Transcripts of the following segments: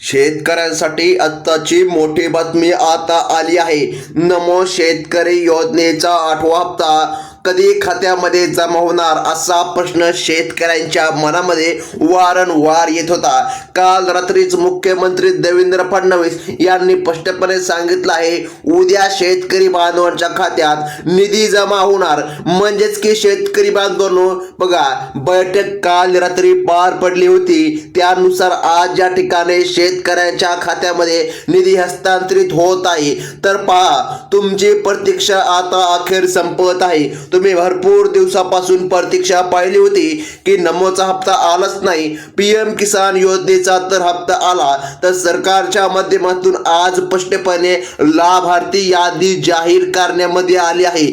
शेतकऱ्यांसाठी आत्ताची मोठी बातमी आता आली आहे. नमो शेतकरी योजनेचा आठवा हप्ता कधी खात्यामध्ये जमा होणार असा प्रश्न शेतकऱ्यांच्या मनामध्ये वारंवार येत होता. काल रात्रीच मुख्यमंत्री देवेंद्र फडणवीस यांनी स्पष्टपणे सांगितलं आहे उद्या शेतकरी बांधवांच्या खात्यात निधी जमा होणार. म्हणजेच की शेतकरी बांधवांनो बघा बैठक काल रात्री पार पडली होती. त्यानुसार आज ज्या ठिकाणी शेतकऱ्यांच्या खात्यामध्ये निधी हस्तांतरित होत आहे तर पहा तुमची प्रतीक्षा आता अखेर संपत आहे. तुम्ही भरपूर दिवसापासून प्रतीक्षा पाहिली होती की नमोचा हप्ता आलाच नाही. पीएम किसान योजनेचा तर हप्ता आला. तर सरकारच्या माध्यमातून आज स्पष्टपणे लाभार्थी यादी जाहीर करण्यामध्ये आली आहे.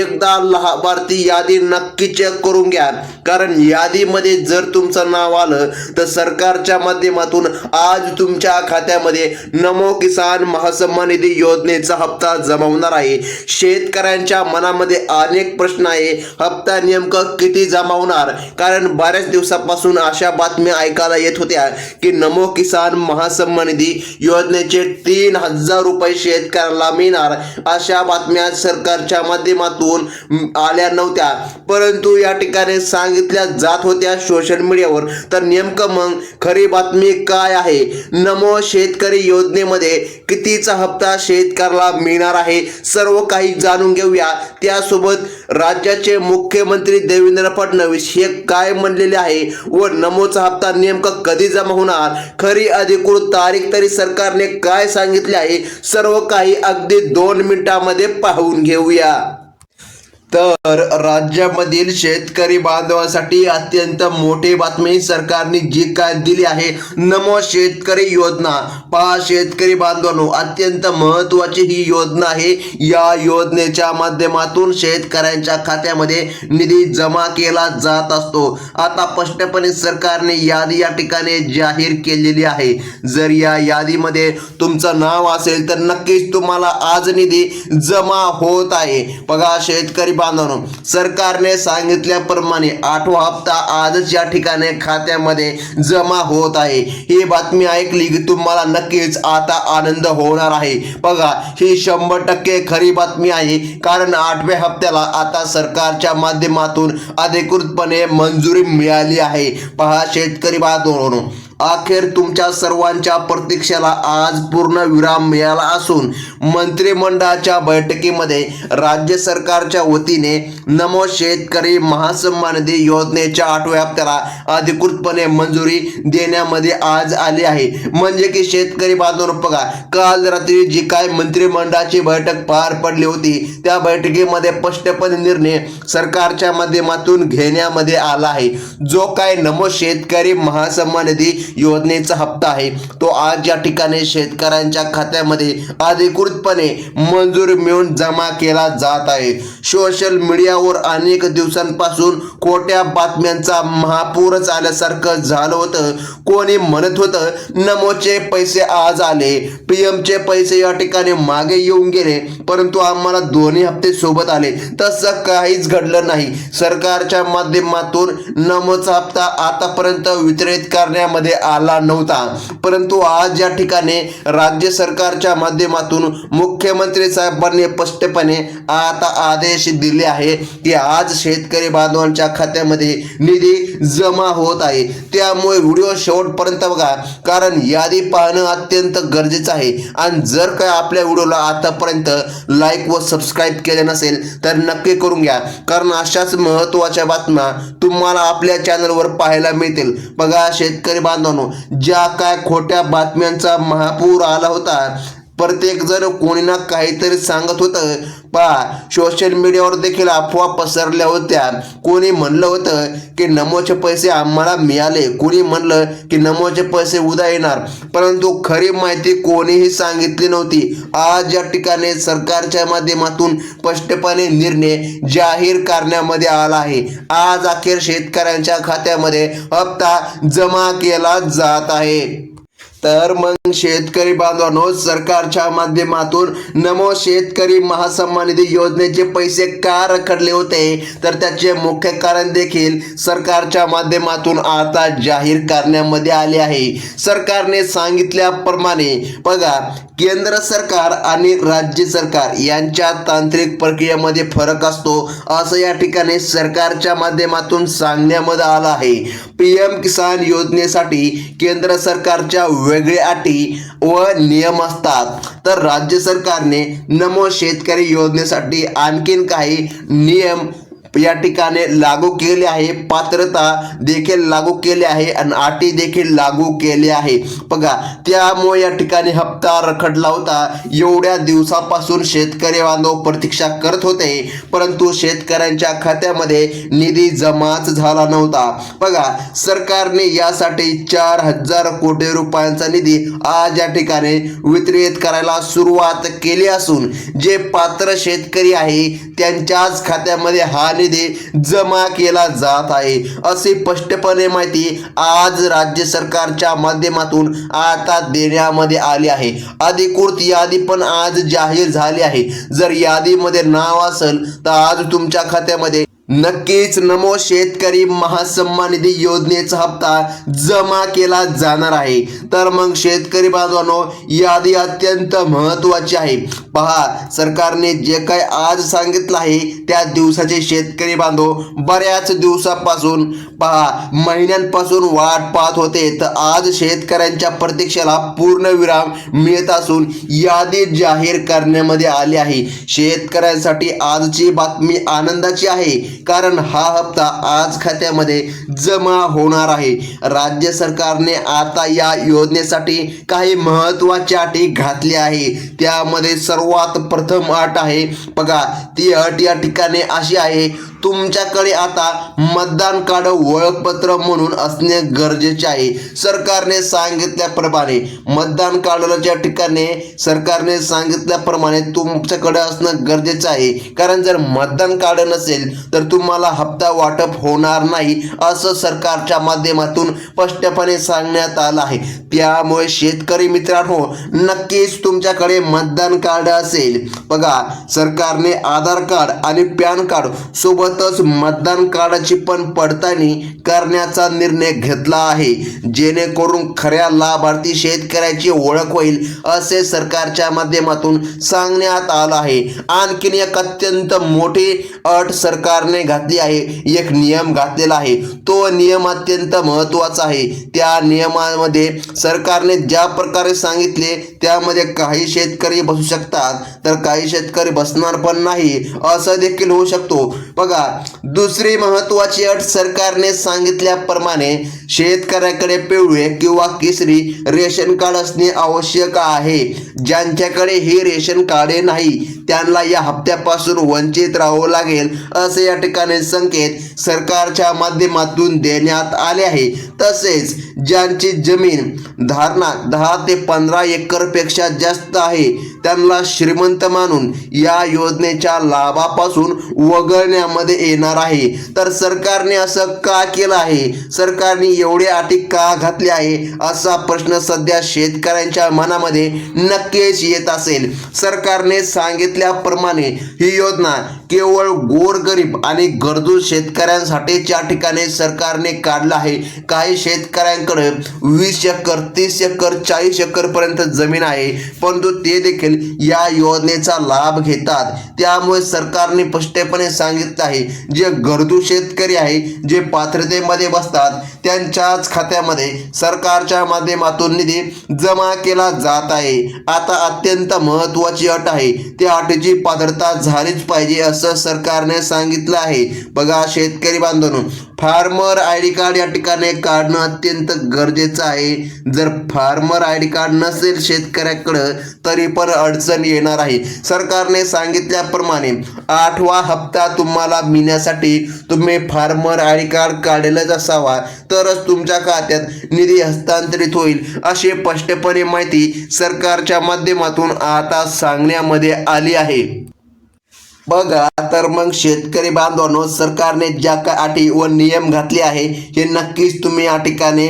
एकदा लाभार्थी यादी नक्की चेक करून घ्या. कारण यादीमध्ये जर तुमचं नाव आलं तर सरकारच्या माध्यमातून आज तुमच्या खात्यामध्ये नमो किसान महासन्मान निधी योजनेचा हप्ता जमावणार आहे. शेतकऱ्यांच्या मनामध्ये अनेक प्रश्न आहे हप्ता नेमकं किती जमा होणार कारण बऱ्याच दिवसापासून अशा बातम्या ऐकायला येत होत्या की नमो किसान महासन्मान निधी योजनेचे तीन हजार रुपये शेतकऱ्याला मिळणार अशा बातम्या सरकारच्या माध्यमातून आल्या नव्हत्या. परंतु या ठिकाणी सांगितल्या जात होत्या सोशल मीडियावर तर नेमकं मग खरी बातमी काय आहे? नमो शेतकरी योजनेमध्ये कितीचा हप्ता शेतकऱ्याला मिळणार आहे? सर्व काही जाणून घेऊया. त्यासोबत राज्याचे मुख्यमंत्री देवेंद्र फडणवीस हे काय म्हणलेले आहे व नमोचा हप्ता नेमका कधी जमा होणार? खरी अधिकृत तारीख तरी सरकारने काय सांगितले आहे? सर्व काही अगदी दोन मिनिटांमध्ये पाहून घेऊया. तर राज्यामधील शेतकरी बांधवांसाठी अत्यंत मोठी बातमी सरकारने जी काय दिली आहे नमो शेतकरी योजना. पहा शेतकरी बांधवांनो अत्यंत महत्वाची ही योजना आहे. या योजनेच्या माध्यमातून शेतकऱ्यांच्या खात्यामध्ये निधी जमा केला जात असतो. आता स्पष्टपणे सरकारने यादी या ठिकाणी जाहीर केलेली आहे. जर या यादीमध्ये तुमचं नाव असेल तर नक्कीच तुम्हाला आज निधी जमा होत आहे. बघा शेतकरी बांधवांनो सरकारने सांगितल्याप्रमाणे आठवा हप्ता आजच या ठिकाणी खात्यामध्ये जमा होत आहे. ही बातमी ऐकली की तुम्हाला नक्कीच आता आनंद होणार आहे. बघा ही शंभर टक्के खरी बातमी आहे. कारण आठव्या हप्त्याला आता सरकारच्या माध्यमातून अधिकृतपणे मंजुरी मिळाली आहे. पहा शेतकरी बांधवांनो. अखेर तुमच्या सर्वांच्या प्रतीक्षेला आज पूर्ण विराम मिळाला असून मंत्रिमंडळाच्या बैठकीमध्ये राज्य सरकारच्या वतीने नमो शेतकरी महासन्मान निधी योजनेच्या आठव्या हप्त्याला अधिकृतपणे मंजुरी देण्यामध्ये आज आली आहे. म्हणजे की शेतकरी बांधव बघा काल रात्री जी काय मंत्रिमंडळाची बैठक पार पडली होती त्या बैठकीमध्ये स्पष्टपणे निर्णय सरकारच्या माध्यमातून घेण्यामध्ये आला आहे. जो काय नमो शेतकरी महासन्मान निधी योजनेचा हप्ता आहे. तो आज या ठिकाणी शेतकऱ्यांच्या खात्यामध्ये अधिकृतपणे मंजूर मिळून जमा केला जात आहे. सोशल मीडियावर अनेक दिवसांपासून खोट्या बातम्यांचा महापूरच आल्यासारखं झालं होतं. कोणी म्हणत होतं नमोचे पैसे आज आले. पीएमचे पैसे या ठिकाणी मागे येऊन गेले. परंतु आम्हाला दोन्ही हप्ते सोबत आले. तसं काहीच घडलं नाही. सरकारच्या माध्यमातून नमोचा हप्ता आतापर्यंत वितरित करण्यामध्ये आला नव्हता. परंतु आज या ठिकाणी राज्य सरकारच्या माध्यमातून मुख्यमंत्री साहेबांनी स्पष्टपणे आता आदेश दिले आहे की आज शेतकरी बांधवांच्या खात्यामध्ये निधी जमा होत आहे. त्यामुळे व्हिडिओ शेवटपर्यंत बघा कारण यादी पाहणं अत्यंत गरजेचं आहे. आणि जर काय आपल्या व्हिडिओला आतापर्यंत लाईक व सबस्क्राईब केले नसेल तर नक्की करून घ्या. कारण अशाच महत्त्वाच्या बातम्या तुम्हाला आपल्या चॅनलवर पाहायला मिळतील. बघा शेतकरी बांधव बांधवांनो ज्या काय खोट्या बातम्यांचा महापूर आला होता प्रत्येक जण कोणी ना काहीतरी सांगत होतं. पहा सोशल मीडियावर देखील अफवा पसरल्या होत्या. कोणी म्हणलं होतं की नमोचे पैसे आम्हाला मिळाले. कोणी म्हणलं की नमोचे पैसे उद्या येणार. परंतु खरी माहिती कोणीही सांगितली नव्हती. आज या ठिकाणी सरकारच्या माध्यमातून स्पष्टपणे निर्णय जाहीर करण्यामध्ये आला आहे. आज अखेर शेतकऱ्यांच्या खात्यामध्ये हप्ता जमा केला जात आहे. तर मग शेतकरी बांधवांनो सरकारच्या माध्यमातून नमो शेतकरी महासन्मान निधी योजनेचे पैसे का रखडले होते? तर त्याचे मुख्य कारण देखील सरकारच्या माध्यमातून आता जाहीर करण्यामध्ये आले आहे. सरकारने सांगितल्याप्रमाणे बघा केंद्र सरकार आणि राज्य सरकार यांच्या तांत्रिक प्रक्रियेमध्ये फरक असतो असं या ठिकाणी सरकारच्या माध्यमातून सांगण्यामध्ये आलं आहे. पी एम किसान योजनेसाठी केंद्र सरकारच्या वेगळे अटी व नियम असतात. तर राज्य सरकारने नमो शेतकरी योजनेसाठी आणखीन काही नियम या ठिकाणी लागू केले आहे. पात्रता देखील लागू केली आहे आणि अटी देखील लागू केली आहे. बघा त्यामुळे या ठिकाणी हप्ता रखडला होता. एवढ्या दिवसापासून शेतकरी बांधव प्रतीक्षा करत होते. परंतु शेतकऱ्यांच्या खात्यामध्ये निधी जमाच झाला नव्हता. बघा सरकारने यासाठी चार हजार कोटी रुपयांचा निधी आज या ठिकाणी वितरित करायला सुरुवात केली असून जे पात्र शेतकरी आहे त्यांच्याच खात्यामध्ये हा निधी जमा केला जात आहे. असे स्पष्टपणे माहिती आज राज्य सरकारच्या माध्यमातून आता देण्यामध्ये आली आहे. अधिकृत यादी पण आज जाहीर झाली आहे. जर यादीमध्ये नाव असेल तर आज तुमच्या खात्यामध्ये नक्कीच नमो शेतकरी महासन्मान निधी योजनेचा हप्ता जमा केला जाणार आहे. तर मग शेतकरी बांधवांनो यादी अत्यंत महत्वाची आहे. पहा सरकारने जे काय आज सांगितलं आहे त्या दिवसाचे शेतकरी बांधव बऱ्याच दिवसापासून पहा महिन्यांपासून वाट पाहत होते. तर आज शेतकऱ्यांच्या प्रतीक्षेला पूर्ण विराम मिळत असून यादी जाहीर करण्यामध्ये आली आहे. शेतकऱ्यांसाठी आजची बातमी आनंदाची आहे कारण हा हप्ता आज खात्यामध्ये जमा होणार आहे. राज्य सरकारने आता या योजनेसाठी काही महत्त्वाच्या अटी घातल्या आहे. त्यामध्ये सर्व सर्वात प्रथम अट आहे. बघा ती अट या ठिकाणी अशी आहे. तुमच्याकडे आता मतदान कार्ड ओळखपत्र म्हणून असणे गरजेचे आहे. सरकारने सांगितल्याप्रमाणे मतदान कार्डाच्या ठिकाणी सरकारने सांगितल्याप्रमाणे तुमच्याकडे असणं गरजेचं आहे. कारण जर मतदान कार्ड नसेल तर तुम्हाला हप्ता वाटप होणार नाही असं सरकारच्या माध्यमातून स्पष्टपणे सांगण्यात आलं आहे. त्यामुळे शेतकरी मित्रांनो नक्कीच तुमच्याकडे मतदान कार्ड असेल. बघा सरकारने आधार कार्ड आणि पॅन कार्ड सोबत सोबतच मतदान कार्डाची पण पडताळणी करण्याचा निर्णय घेतला आहे. जेणेकरून खऱ्या लाभार्थी शेतकऱ्याची ओळख होईल असे सरकारच्या माध्यमातून सांगण्यात आलं आहे. आणखीन एक अत्यंत मोठी अट सरकारने घातली आहे. एक नियम घातलेला आहे. तो नियम अत्यंत महत्त्वाचा आहे. त्या नियमामध्ये सरकारने ज्या प्रकारे सांगितले त्यामध्ये काही शेतकरी बसू शकतात तर काही शेतकरी बसणार पण नाही असं देखील होऊ शकतो. बघा दुसरी महत्वाची अट सरकारने सांगितल्याप्रमाणे शेतकऱ्याकडे पिवळे किंवा केसरी रेशन कार्ड असणे आवश्यक आहे. ज्यांच्याकडे हे रेशन कार्डे नाही त्यांना या हप्त्यापासून वंचित राहावं लागेल असे या ठिकाणी संकेत सरकारच्या माध्यमातून देण्यात आले आहे. तसेच ज्यांची जमीन धारणा दहा ते पंधरा एकरपेक्षा जास्त आहे त्यांना श्रीमंत मानून या योजनेच्या लाभापासून वगळण्यामध्ये येणार आहे. तर सरकारने असं का केलं आहे? सरकारने एवढे अटी का घातले आहे? असा प्रश्न सध्या शेतकऱ्यांच्या मनामध्ये नक्कीच येत असेल. सरकारने सांगितल्याप्रमाणे ही योजना केवळ गोरगरीब आणि गरजू शेतकऱ्यांसाठीच्या ठिकाणी सरकारने काढलं आहे काही शेतकऱ्यांकडे वीस एकर तीस एकर चाळीस एकर पर्यंत जमीन आहे परंतु ते देखील या योजनेचा लाभ घेतात. त्यामुळे सरकारने स्पष्टपणे सांगितलं आहे जे गरजू शेतकरी आहे जे पात्रतेमध्ये बसतात त्यांच्याच खात्यामध्ये सरकारच्या माध्यमातून निधी जमा केला जात आहे. आता अत्यंत महत्वाची अट आहे त्या अटीची पात्रता झालीच पाहिजे असं सरकारने सांगितलं आहे. बघा शेतकरी बांधवांनो फार्मर आय डी कार्ड या ठिकाणी काढणं अत्यंत गरजेचं आहे. जर फार्मर आय डी कार्ड नसेल शेतकऱ्याकडं तरी पण अडचण येणार आहे. सरकारने सांगितल्याप्रमाणे आठवा हप्ता तुम्हाला मिळण्यासाठी तुम्ही फार्मर आय डी कार्ड काढलेलंच असावा तरच तुमच्या खात्यात निधी हस्तांतरित होईल अशी स्पष्टपणे माहिती सरकारच्या माध्यमातून आता सांगण्यामध्ये आली आहे. बघा तर मग शेतकरी बांधवांनो सरकारने ज्या काय अटी व नियम घातले आहे हे नक्कीच तुम्ही या ठिकाणी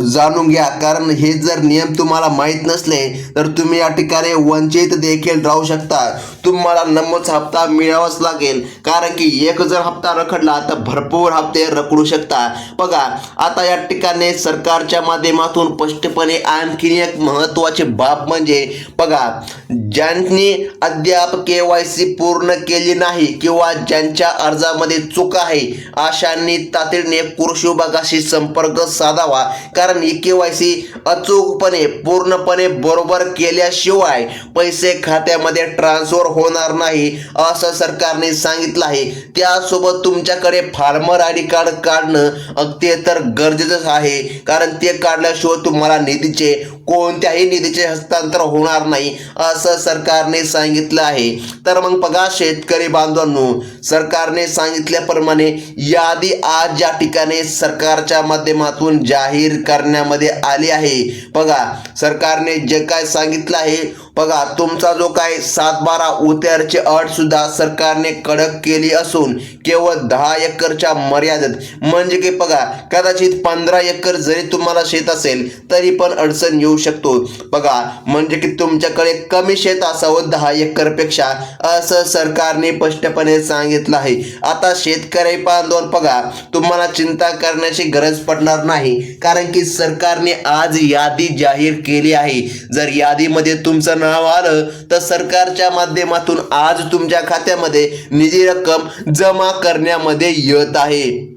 जाणून घ्या. कारण हे जर नियम तुम्हाला माहीत नसले तर तुम्ही या ठिकाणी वंचित देखील राहू शकता. तुम्हाला नमोच हप्ता मिळावाच लागेल. कारण की एक जर हप्ता रखडला तर भरपूर हप्ते रखडू शकता. बघा आता या ठिकाणी सरकारच्या माध्यमातून स्पष्टपणे आणखीन एक महत्वाची बाब म्हणजे बघा ज्यांनी अद्याप के वाय सी पूर्ण केली नाही किंवा ज्यांच्या अर्जामध्ये चूक आहे अशांनी तातडीने कृषी विभागाशी संपर्क साधावा. कारण ई के वाय सी अचूकपणे पूर्णपणे बरोबर केल्याशिवाय पैसे खात्यामध्ये ट्रान्सफर होणार नाही असं सरकारने सांगितलं आहे. त्यासोबत तुमच्याकडे फार्मर आय डी कार्ड काढणं ते तर गरजेचंच आहे. कारण ते काढल्याशिवाय तुम्हाला निधीचे कोणत्याही निधीचे हस्तांतर होणार नाही असं सरकारने सांगितलं आहे. तर मग बघा शेतकरी बांधवांनो सरकारने सांगितल्याप्रमाणे यादी आज या ठिकाणी सरकारच्या माध्यमातून जाहीर करण्यामध्ये आली आहे. बघा सरकारने जे काय सांगितलं आहे बघा तुमचा जो काय सात बारा उतारची अट सुद्धा सरकारने कडक केली असून केवळ दहा एकरच्या मर्यादेत. म्हणजे की बघा कदाचित पंधरा एकर जरी तुम्हाला शेत असेल तरी पण अडचण येऊ शकतो. बघा म्हणजे की तुमच्याकडे कमी शेत असावं दहा एकरपेक्षा असं सरकारने स्पष्टपणे सांगितलं आहे. आता शेतकरी बांधवन बघा तुम्हाला चिंता करण्याची गरज पडणार नाही कारण की सरकारने आज यादी जाहीर केली आहे. जर यादीमध्ये तुमचं नाव आलं तर सरकारच्या माध्यमातून आज तुमच्या खात्यामध्ये निधी रक्कम जमा करण्यामध्ये येत आहे.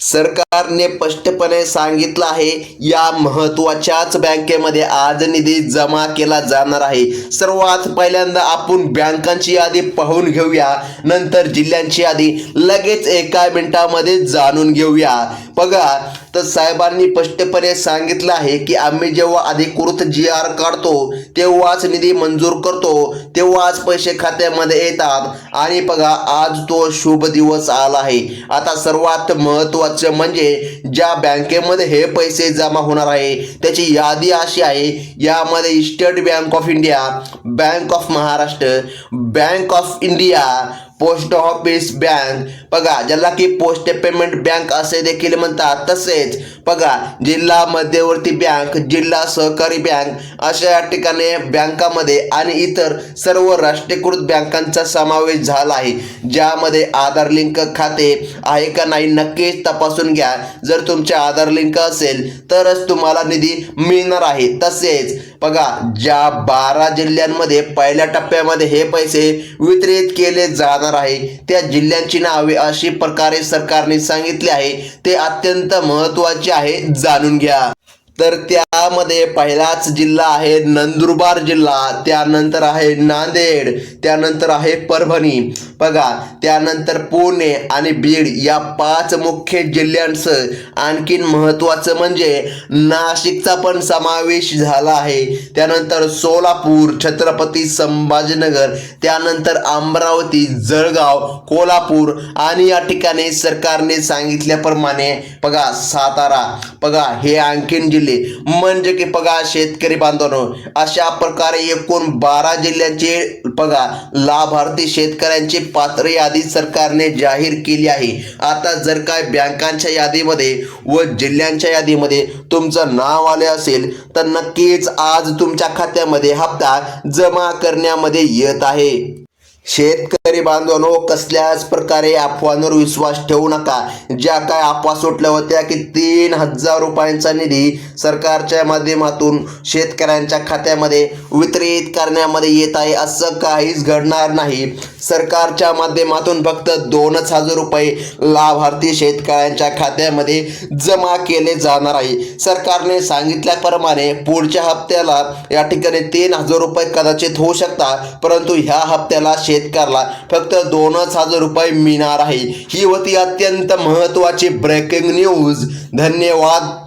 सरकारने स्पष्टपणे सांगितलं आहे या महत्वाच्याच बँकेमध्ये आज निधी जमा केला जाणार आहे. सर्वात पहिल्यांदा आपण बँकांची यादी पाहून घेऊया. नंतर जिल्ह्यांची यादी लगेच एका मिनिटामध्ये जाणून घेऊया. बघा तर साहेबांनी स्पष्टपणे सांगितलं आहे की आम्ही जेव्हा अधिकृत जी आर काढतो तेव्हाच निधी मंजूर करतो तेव्हाच पैसे खात्यामध्ये येतात. आणि बघा आज तो शुभ दिवस आला आहे. आता सर्वात महत्त्वाचं म्हणजे ज्या बँकेमध्ये हे पैसे जमा होणार आहे त्याची यादी अशी आहे यामध्ये State Bank of India Bank of Maharashtra Bank of India post office bank बघा ज्याला की पोस्ट पेमेंट बँक असे देखील म्हणतात तसेच it बघा जिल्हा मध्यवर्ती बँक जिल्हा सहकारी बँक अशा या ठिकाणी बँकामध्ये आणि इतर सर्व राष्ट्रीयकृत बँकांचा समावेश झाला आहे. ज्यामध्ये आधार लिंक खाते आहे का नाही नक्कीच तपासून घ्या. जर तुमचे आधार लिंक असेल तरच तुम्हाला निधी मिळणार आहे. तसेच बघा ज्या बारा जिल्ह्यांमध्ये पहिल्या टप्प्यामध्ये हे पैसे वितरित केले जाणार आहे त्या जिल्ह्यांची नावे अशी प्रकारे सरकारने सांगितले आहे. ते अत्यंत महत्त्वाचे आहे जाणून घ्या. तर त्यामध्ये पहिलाच जिल्हा आहे नंदुरबार जिल्हा त्यानंतर आहे नांदेड त्यानंतर आहे परभणी. बघा त्यानंतर पुणे आणि बीड या पाच मुख्य जिल्ह्यांचं आणखीन महत्त्वाचं म्हणजे नाशिकचा पण समावेश झाला आहे. त्यानंतर सोलापूर छत्रपती संभाजीनगर त्यानंतर अमरावती जळगाव कोल्हापूर आणि या ठिकाणी सरकारने सांगितल्याप्रमाणे बघा सातारा. बघा हे आणखीन जिल्हे म्हणजे की बघा शेतकरी बांधवांनो अशा प्रकारे एकूण बारा जिल्ह्यांचे बघा लाभार्थी शेतकऱ्यांची पात्र यादी सरकारने जाहीर केली आहे. आता जर काय बँकांच्या यादीमध्ये व जिल्ह्यांच्या यादीमध्ये तुमचं नाव आले असेल तर नक्कीच आज तुमच्या खात्यामध्ये हप्ता जमा करण्यामध्ये येत आहे. शेतकरी बांधवांनो कसल्याच प्रकारे अफवांवर विश्वास ठेवू नका. ज्या काय अफवा सुटल्या होत्या की तीन हजार रुपयांचा निधी सरकारच्या माध्यमातून शेतकऱ्यांच्या खात्यामध्ये वितरित करण्यामध्ये येत आहे. असं काहीच घडणार नाही. सरकारच्या माध्यमातून फक्त दोनच हजार रुपये लाभार्थी शेतकऱ्यांच्या खात्यामध्ये जमा केले जाणार आहे. सरकारने सांगितल्याप्रमाणे पुढच्या हप्त्याला या ठिकाणी तीन हजार रुपये कदाचित होऊ शकता परंतु ह्या हप्त्याला शेतकऱ्याला फक्त दोनच हजार रुपये मिळणार आहे. ही होती अत्यंत महत्त्वाची ब्रेकिंग न्यूज धन्यवाद.